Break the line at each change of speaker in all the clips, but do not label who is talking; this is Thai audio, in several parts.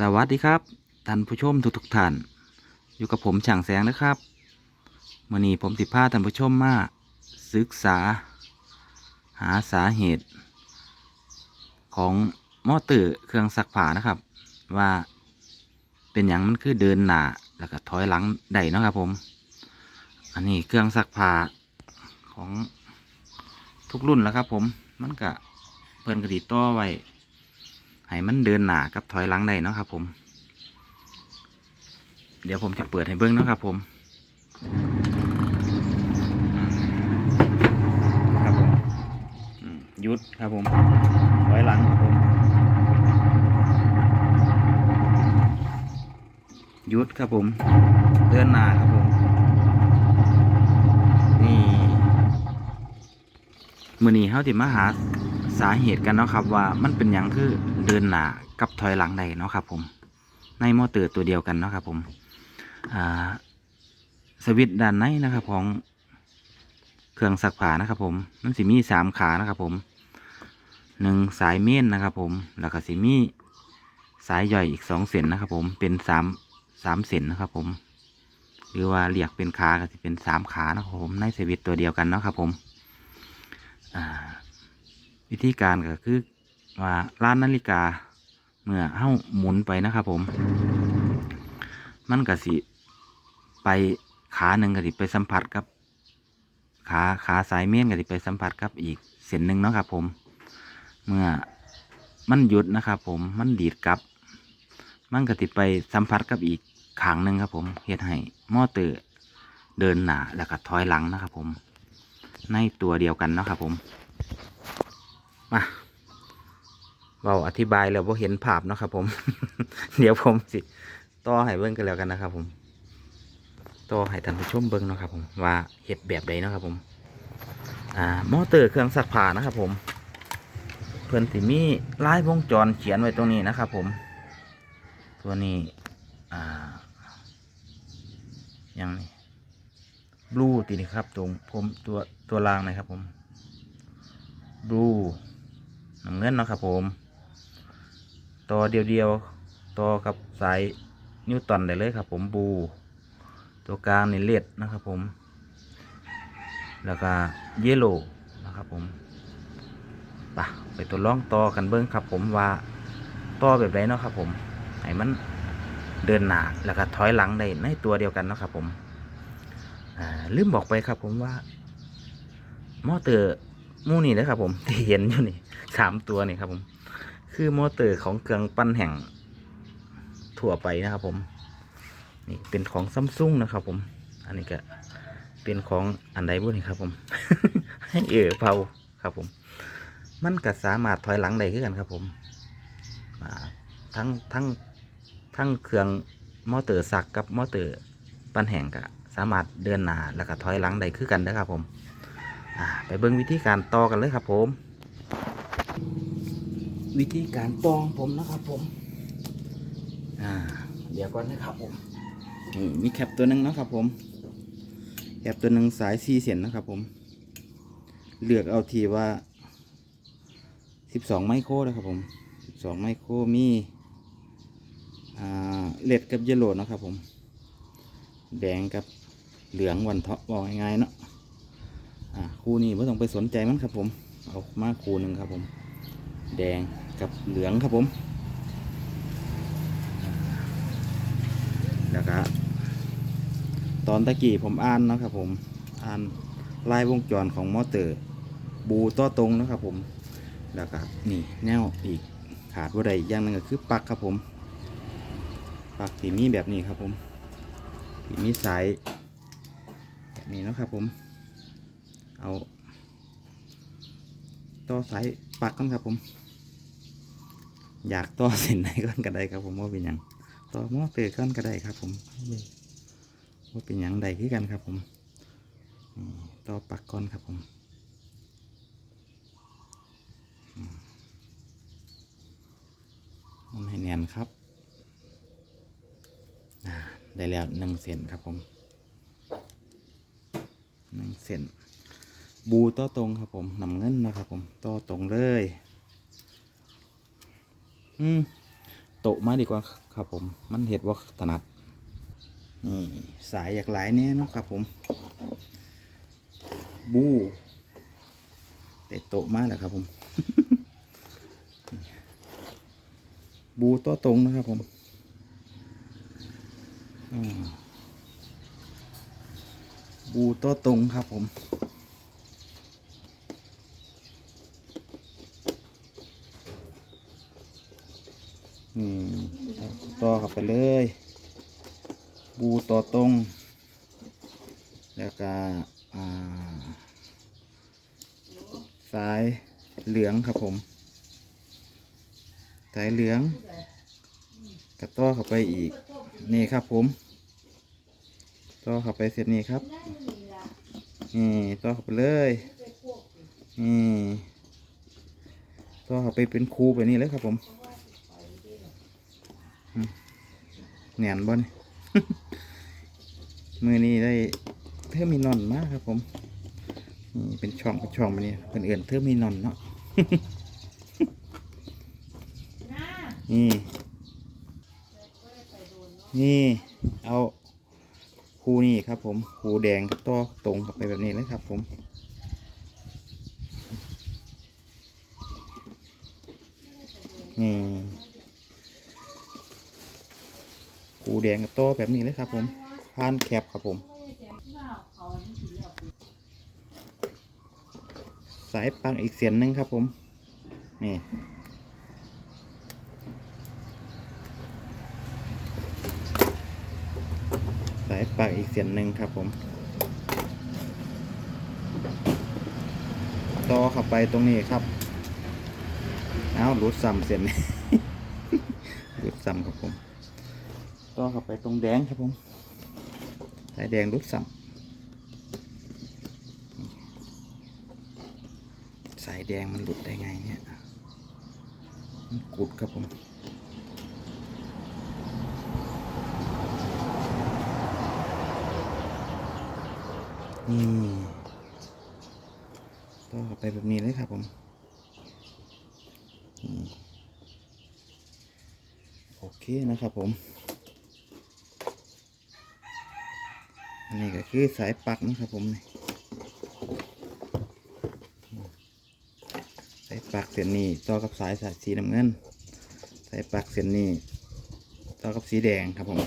สวัสดีครับท่านผู้ชมทุกทุกๆท่าน อยู่กับผมช่างแสงนะครับวันนี้ผมสิดพาท่านผู้ชมมาศึกษา หาสาเหตุ ของมอเตอร์เครื่องซักผ้านะครับ ว่าเป็นอย่างมันคือเดินหน้าแล้วก็ถอยหลังได้นะครับผม อันนี้เครื่องซักผ้าของทุกรุ่นแล้วครับผมมันก็เพิ่นกระดิต่อไว้ ให้มันเดินหน้ากับถอยหลังได้เนาะครับ ผม เดี๋ยวผมจะเปิดให้เบิ้งเนาะครับ ผมครับผมยุดครับผมถอยหลังครับผมยุดครับผม เดินหน้าครับผมนี่มือนี้เขาติมาหา สาเหตุกันเนาะครับว่ามันเป็นอย่างคือเดินหน้ากับถอยหลังได้เนาะครับผมในมอเตอร์ตัวเดียวกันเนาะครับผมสวิตด้านในนะครับของเครื่องซักผ้านะครับผมมันสิมีสามขานะครับผมหนึ่งสายเม่นนะครับผมแล้วก็สิมีสายย่อยอีกสองเส้นนะครับผมเป็นสามสามเส้นนะครับผมหรือว่าเรียกเป็นขาก็จะเป็นสามขานะครับผมในสวิตตัวเดียวกันเนาะครับผมอ่า วิธีการก็คือว่าร้านนาฬิกาเมื่อเฮ้าหมุนไปนะครับผม มันก็สิไปขาหนึ่งก็สิไปสัมผัสกับ ขาขาสายเม่นก็สิไปสัมผัสกับอีกเส้นหนึ่งเนาะครับผม เมื่อมันหยุดนะครับผมมันดีดกลับ มันก็สิไปสัมผัสกับอีกขางหนึ่งครับผมเฮ็ดให้มอเตอร์เดินหนาแล้วก็ถอยหลังนะครับผม ในตัวเดียวกันเนาะครับผม มาเบาอธิบายแล้วว่าเห็นภาพเนาะครับ ผม เดี๋ยวผมสิต่อให้เบิ้งกันแล้วกันนะครับ ผมต่อให้ท่านผู้ชมเบิ้งเนาะครับ ผมว่าเห็ดแบบใดเนาะครับ ผมอ่ามอเตอร์เครื่องซักผ้านะครับ ผมเพื่อนสิมีลายวงจรเขียนไว้ตรงนี้นะครับ ผม ตัวนี้อ่ายังนี่บลูตีนี่ครับ ตรงผมตัวตัวรางนะครับ ผมบลู น้ำเงินเนาะครับผมต่อเดียวๆต่อกับสายนิวตันได้เลยครับผมบู ตัวกลางนี่เลดนะครับผม แล้วก็เยลโล่นะครับผมไปะไปตัวล่องต่อกันเบิ้งครับผมว่าต่อแบบไรเนาะครับผมให้มันเดินหนาแล้วก็ถอยหลังได้ในตัวเดียวกันเนาะครับผมอ่าลืมบอกไปครับผมว่ามอเตอร์ มู่นี่นะครับผมที่เห็นอยู่นี่สามตัวนี่ครับผม คือมอเตอร์ของเครื่องปั้นแห่งทั่วไปนะครับผม นี่เป็นของซัมซุงนะครับผม อันนี้ก็เป็นของอันใดบุนี่ครับผม ให้เออเผาครับผม มันก็สามารถถอยหลังได้คือกันครับผมทั้งทั้งทั้งเครื่องมอเตอร์สักกับมอเตอร์ปั้นแห่งก็สามารถเดินหน้าแล้วก็ถอยหลังได้คือกันนะครับผม ไปเบิ่งวิธีการต่อกันเลยครับผม วิธีการตองผมนะครับผมเดี๋ยวก่อนนะครับผมมีแคปตัวหนึ่งนะครับผม แคปตัวหนึ่งสายซีเสียนนะครับผม เลือกเอาทีว่าสิบสองไมโครนะครับผมสิบสองไมโครมีเลดกับเยลโล่นะครับผม แดงกับเหลืองวันเทาะบอกง่ายๆเนาะ อ่าคู่นี้ไม่ต้องไปสนใจมันครับ ผมเอามาคู่หนึ่งครับ ผม แดงกับเหลืองครับผมแล้วก็ตอนตะกี้ผมอ่านนะครับ ผมอ่านลายวงจรของมอเตอร์บูต่อตรงนะครับ ผมแล้วก็นี่แนวอีกขาดว่าใดอย่างหนึงก็คือปักครับผม ปักที่มีแบบนี้ครับผมที่มีสายแบบนี้นะครับผม เอาต่อสายปักกันครับผม อยากต่อเส้นไหนก่อนก็ได้ครับผมว่าเป็นหยังต่อม้อเตอร์ก่อนก็ได้ครับ ผมว่าเป็นหยังใดคือกันครับ ผมต่อปักก่อนครับผมมันให้แน่นครับอ่าได้แล้วหนึ่งเส้นครับผมหนึ่งเส้น บูต่อตรงครับผมนำเงินนะครับผมต่อตรงเลย อืมโตมาดีกว่าครับผม มันเห็ดว่าถนัดนี่สายอยากหลายแน่เนะครับผม บูแต่โตมาแล้วครับผม บูโต๊ะตรงนะครับผมบูโต๊ะตรงครับผม อืมต่อเข้าไปเลย บูต่อตรง แล้วก็สายเหลืองครับผม สายเหลืองกระต่อเข้าไปอีก นี่ครับผม ต่อเข้าไปเสร็จนี่ครับ นี่ต่อเข้าไปเลยนี่ต่อเข้าไปเป็นคูแบบนี้เลยครับผม แหนนบ่นมือนี้ได้เทอร์มินอนมากครับผมนี่เป็นช่องเป็นช่องมานี่เป็นเอื่นเทอร์มินอนเนาะนี่นี่เอาคูนี่ครับผมคูแดงกับต่อตรงกับไปแบบนี้เลยครับผมนี่ คูแดงกับโตแบบนี้เลยครับ ผมพานแคบครับผม สายปังอีกเสียนหนึ่งครับ ผม นี่สายปักอีกเสียนหนึ่งครับผม ต่อเข้าไปตรงนี้ครับ เอาหลุดซ้ำเสียนหลุดซ้ำครับผม ต่อเข้าไปตรงแดงครับผมสายแดงรุดสัมสายแดงมันหลุดได้ไงเนี่ยมันกุดครับผมนี่ต่อเข้าไปแบบนี้เลยครับผมโอเคนะครับผม นนี้ก็คือสายปักนะครับผมนี่สายปักเส้นนี้ต่อกับสายสายสีน้ำเงิน สายปักเส้นนี้ต่อกับสีแดงครับผม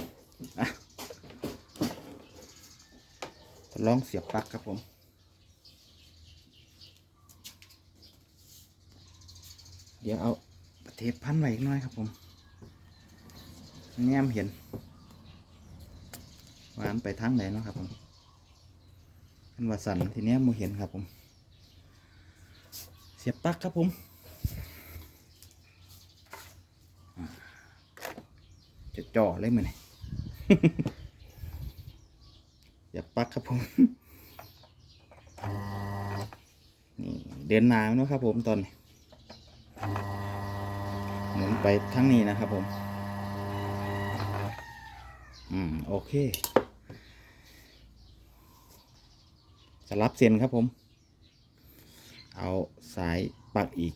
ลองเสียบปลั๊กครับผมเดี๋ยวเอาเทปพันไว้อีกหน้อยครับผมแนมเห็น วันไปทางไหนเนาะครับผมเป็นว่าสันทีเนี้ยมูเห็นครับผม เสียบปลั๊กครับผมจะจ่อเลยมันเสียบปลั๊กครับผม นี่เดินหนาเนาะครับผมตอนนี้หมุนไปทั้งนี้นะครับผม อืม โอเค สลับเส้นครับผม เอาสายปักอีก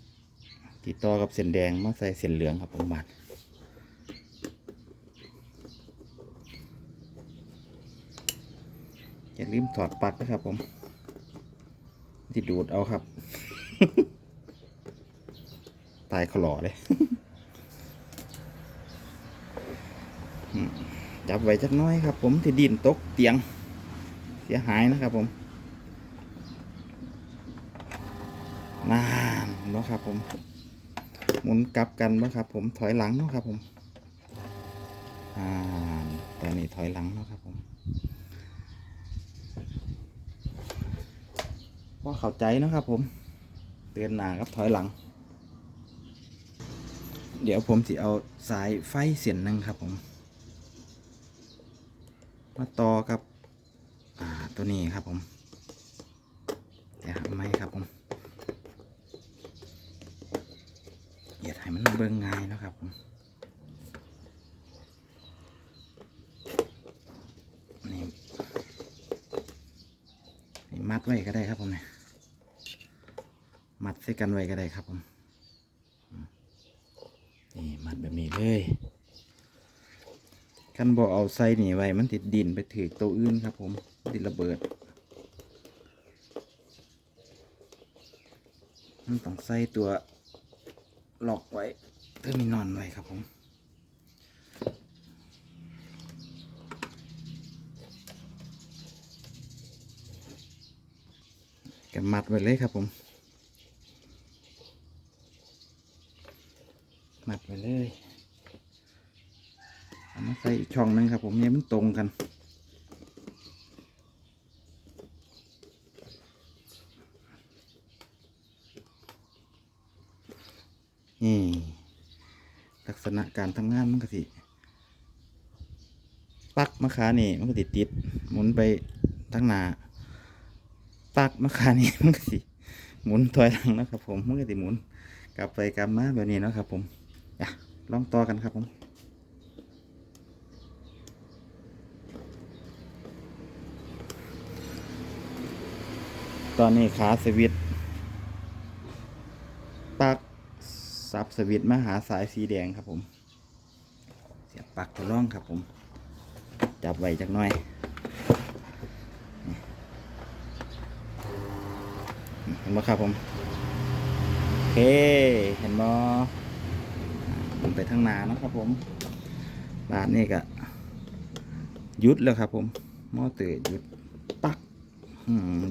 ติดต่อกับเส้นแดงมาใส่เส้นเหลืองครับผมบาดอย่าลืมถอดปักนะครับผมที่ดูดเอาครับ ตายขลอเลยจับไว้จักน้อยครับผมที่ดินตกเตียง เสียหายนะครับผม นานเนาะครับผม หมุนกลับกันเนาะครับ ผมถอยหลังเนาะครับผมอ่าตอนนี้ถอยหลังเนาะครับผมว่าเข้าใจนะครับผมเตือนหน้าครับถอยหลัง เดี๋ยวผมสิเอาสายไฟเสียนหนึ่งครับผม มาต่อกับอ่าตัวนี้ครับผมเดี๋ยวไม่ครับผม อย่าให้มันเบิ่งง่ายนะครับผมนี่นี่มัดไว้ก็ได้ครับผมเนี่ยมัดใส่กันไว้ก็ได้ครับผมนี่มัดแบบนี้เลยกันบ่เอาใส่นี่ไว้มันติดดินไปถือตัวอื่นครับ ผมติดระเบิดมันต้องใส่ตัว ล็อกไว้เทอร์มินอลไว้ครับผมกันมัดไว้เลยครับผม มัดไว้เลยเอามาใส่อีกช่องหนึงครับผมเนี่ยมันตรงกัน นี่ ลักษณะการทำงานมันก็สิปลักมะขานี่มันก็ติดติดหมุนไปทางหน้าปลักมะขานี่มันก็สิหมุนถอยหลังนะครับ ผมมันก็สิหมุน กลับไปกลับมาแบบนี้นะครับ ผมอะลองต่อกันครับผมตอนนี้ขาสวิตช์ปลักซับ สวิตมาหาสายสีแดงครับผม เสียบปลักทดลองครับผม จับไว้จักหน่อยเห็นไหมครับผมโอเคเห็นบอผมไปทางนานะครับผมบาทนี่ก็หยุดแล้วครับผมมอเตอร์หยุดปัก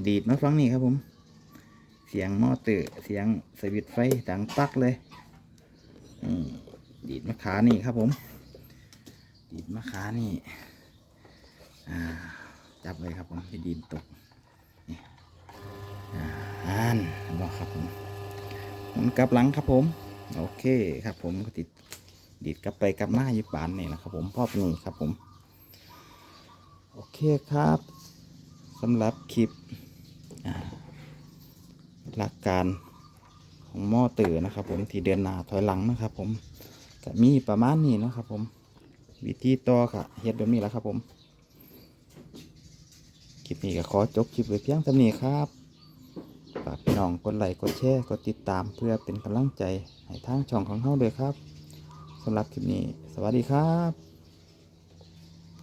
ดีดมาฟังนี่ครับผม เสียงมอเตอร์เสียงสวิตไฟดังปักเลย ดีดมาขานี่ครับผม ดีดมาขานี่จับเลยครับผมให้ดีดตกนี่อ่านบอกครับผมมุนกลับหลังครับผม โอเคครับผมก็ติดดีดกลับไปกลับมาอยู่ปานนี่นะครับผมพ่อปนี่ครับผม โอเคครับสำหรับคลิปหลักการ ของหม้อเตอนะครับ ผมที่เดินหน้าถอยหลังนะครับ ผมก็มีประมาณนี้นะครับ ผม วิธีต่อค่ะเฮ็ดแบบนี้แหละครับ ผมคลิปนี้ก็ขอจบคลิปไว้เพียงเท่านี้ครับฝากพี่น้องกดไลค์กดแชร์กดติดตามเพื่อเป็นกำลังใจให้ทางช่องของเฮาด้วยครับสำหรับคลิปนี้ สวัสดีครับ